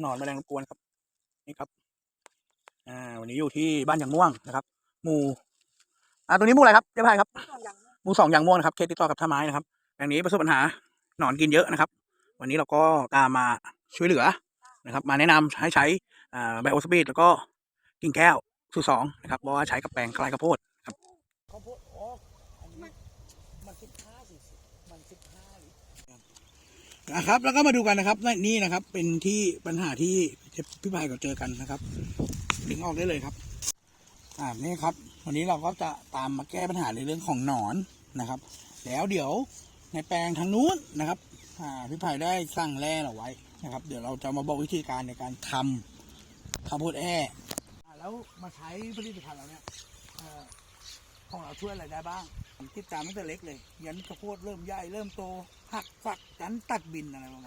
หนอนแมลงรบกวนครับ นี่ครับ อ่า วันนี้อยู่ที่บ้านยางม่วงนะครับ หมู่ อ่าตัวนี้หมู่อะไรครับเจ๊พายครับ หมู่สองยางม่วงนะครับเขตติดต่อกับท่าไม้นะครับแปลงนี้ประสบปัญหาหนอนกินเยอะนะครับ วันนี้เราก็ตามมาช่วยเหลือนะครับ มาแนะนำให้ใช้อ่าไบโอสปีดแล้วก็กิ่งแก้วสูตรสองนะครับเพราะว่าใช้กับแปลงคลายข้าวโพดครับข้าวโพดอ๋ออันนี้มันสิบห้าสิมันสิบห้า นะครับ แล้วก็มาดูกันนะครับนี่นะครับ เป็นที่ปัญหาที่พี่พายก็เจอกันนะครับดึงออกได้เลยครับ อ่านี่ครับ วันนี้เราก็จะตามมาแก้ปัญหาในเรื่องของหนอนนะครับ แล้วเดี๋ยวในแปลงทางนู้นนะครับอ่าพี่พายได้สั่งแร่เราไว้นะครับ เดี๋ยวเราจะมาบอกวิธีการในการทำข้าวโพดแอ่อ่าแล้วมาใช้ผลิตภัณฑ์เราเนี่ยเอ่อของเราช่วยอะไรได้บ้างติดตามตั้งแต่เล็กเลย ยันข้าวโพดเริ่มใหญ่เริ่มโตหักฝัก ตัดบินอะไรประมาณ